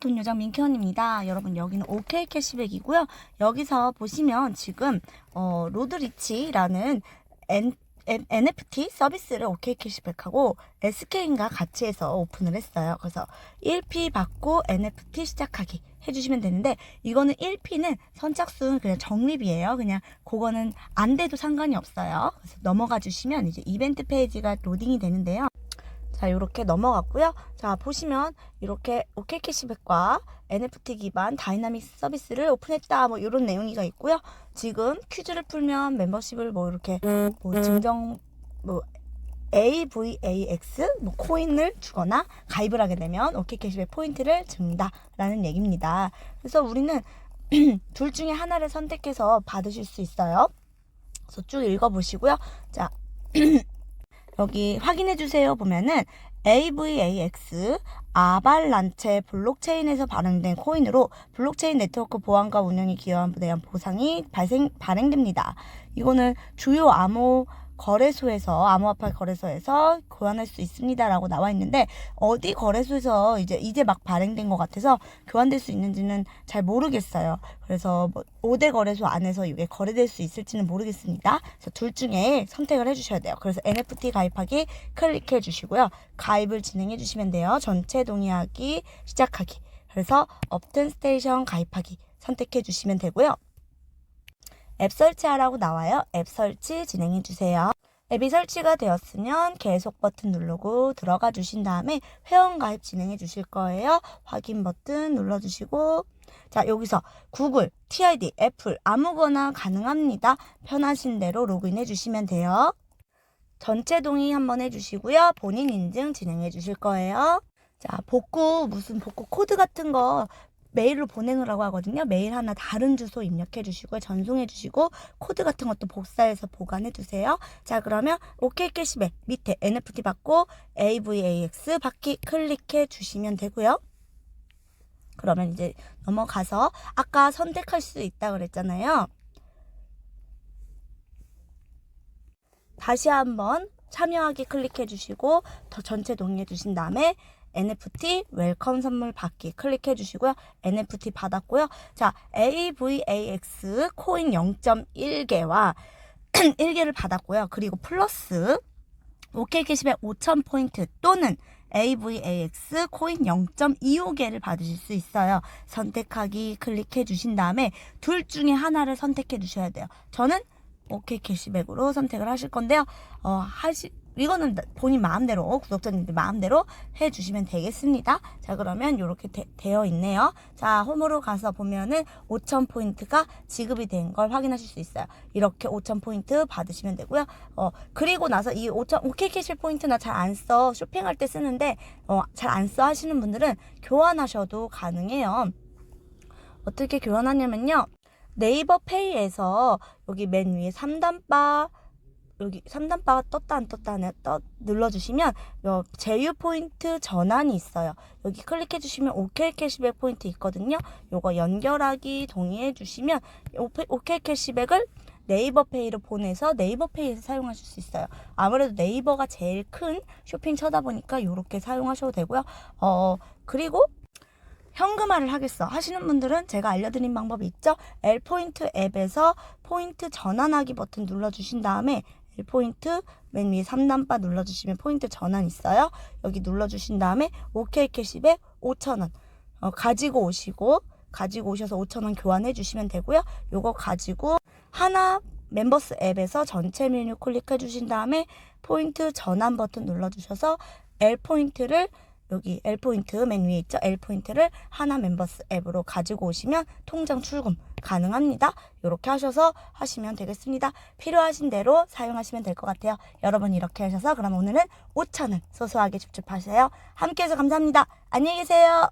돈 요정 민키언입니다. 여러분 여기는 OK 캐시백이고요. 여기서 보시면 지금 어, 로드리치라는 N, N, NFT 서비스를 OK 캐시백하고 SK인가 같이 해서 오픈을 했어요. 그래서 1P 받고 NFT 시작하기 해주시면 되는데 이거는 1P는 선착순 그냥 적립이에요. 그냥 그거는 안 돼도 상관이 없어요. 그래서 넘어가 주시면 이제 이벤트 페이지가 로딩이 되는데요. 자, 이렇게 넘어갔고요. 자, 보시면 이렇게 OK 캐시백과 NFT 기반 다이나믹 서비스를 오픈했다. 뭐 이런 내용이 가 있고요. 지금 퀴즈를 풀면 멤버십을 뭐 이렇게 뭐 증정 뭐 AVAX 뭐 코인을 주거나 가입을 하게 되면 OK 캐시백 포인트를 준다라는 얘기입니다. 그래서 우리는 둘 중에 하나를 선택해서 받으실 수 있어요. 그래서 쭉 읽어보시고요. 자, 여기 확인해 주세요 보면은 AVAX 아발란체 블록체인에서 발행된 코인으로 블록체인 네트워크 보안과 운영에 기여한 데 대한 보상이 발생 발행됩니다. 이거는 주요 암호 거래소에서 암호화폐 거래소에서 교환할 수 있습니다라고 나와 있는데 어디 거래소에서 이제 이제 막 발행된 것 같아서 교환될 수 있는지는 잘 모르겠어요. 그래서 뭐 5대 거래소 안에서 이게 거래될 수 있을지는 모르겠습니다. 그래서 둘 중에 선택을 해주셔야 돼요. 그래서 NFT 가입하기 클릭해 주시고요. 가입을 진행해 주시면 돼요. 전체 동의하기 시작하기. 그래서 업튼 스테이션 가입하기 선택해 주시면 되고요. 앱 설치하라고 나와요. 앱 설치 진행해 주세요. 앱이 설치가 되었으면 계속 버튼 누르고 들어가 주신 다음에 회원 가입 진행해 주실 거예요. 확인 버튼 눌러 주시고 자, 여기서 구글, TID, 애플 아무거나 가능합니다. 편하신 대로 로그인해 주시면 돼요. 전체 동의 한번 해 주시고요. 본인 인증 진행해 주실 거예요. 자, 복구 무슨 복구 코드 같은 거 메일로 보내놓으라고 하거든요. 메일 하나 다른 주소 입력해 주시고 전송해 주시고 코드 같은 것도 복사해서 보관해 두세요. 자 그러면 OK 캐시백 밑에 NFT 받고 AVAX 받기 클릭해 주시면 되고요. 그러면 이제 넘어가서 아까 선택할 수 있다 그랬잖아요. 다시 한번 참여하기 클릭해 주시고 더 전체 동의해 주신 다음에 NFT 웰컴 선물 받기 클릭해 주시고요. NFT 받았고요. 자, AVAX 코인 0.1개와 1개를 받았고요. 그리고 플러스 OK 캐시백 5,000포인트 또는 AVAX 코인 0.25개를 받으실 수 있어요. 선택하기 클릭해 주신 다음에 둘 중에 하나를 선택해 주셔야 돼요. 저는 OK 캐시백으로 선택을 하실 건데요. 어, 하시, 이거는 본인 마음대로 구독자님들 마음대로 해주시면 되겠습니다. 자 그러면 이렇게 되어 있네요. 자 홈으로 가서 보면은 5천 포인트가 지급이 된 걸 확인하실 수 있어요. 이렇게 5천 포인트 받으시면 되고요. 어 그리고 나서 이 5천 오케이 캐시 포인트나 잘 안 써 쇼핑할 때 쓰는데 어, 잘 안 써 하시는 분들은 교환하셔도 가능해요. 어떻게 교환하냐면요. 네이버 페이에서 여기 맨 위에 3단바 여기 3단바가 떴다 안 떴다 떠 눌러주시면 어, 제휴 포인트 전환이 있어요. 여기 클릭해 주시면 OK 캐시백 포인트 있거든요. 요거 연결하기 동의해 주시면 OK 캐시백을 네이버 페이로 보내서 네이버 페이에서 사용하실 수 있어요. 아무래도 네이버가 제일 큰 쇼핑 쳐다 보니까 이렇게 사용하셔도 되고요. 어 그리고 현금화를 하겠어 하시는 분들은 제가 알려드린 방법이 있죠. L포인트 앱에서 포인트 전환하기 버튼 눌러주신 다음에 1 포인트 맨 위에 3단바 눌러주시면 포인트 전환 있어요. 여기 눌러주신 다음에 OK 캐시백 5,000원 어, 가지고 오시고 가지고 오셔서 5,000원 교환해 주시면 되고요. 요거 가지고 하나 멤버스 앱에서 전체 메뉴 클릭해 주신 다음에 포인트 전환 버튼 눌러주셔서 L포인트를 여기 L포인트 맨 위에 있죠? L포인트를 하나 멤버스 앱으로 가지고 오시면 통장 출금 가능합니다. 이렇게 하셔서 하시면 되겠습니다. 필요하신 대로 사용하시면 될 것 같아요. 여러분 이렇게 하셔서 그럼 오늘은 5천원 소소하게 줍줍하세요. 함께 해서 감사합니다. 안녕히 계세요.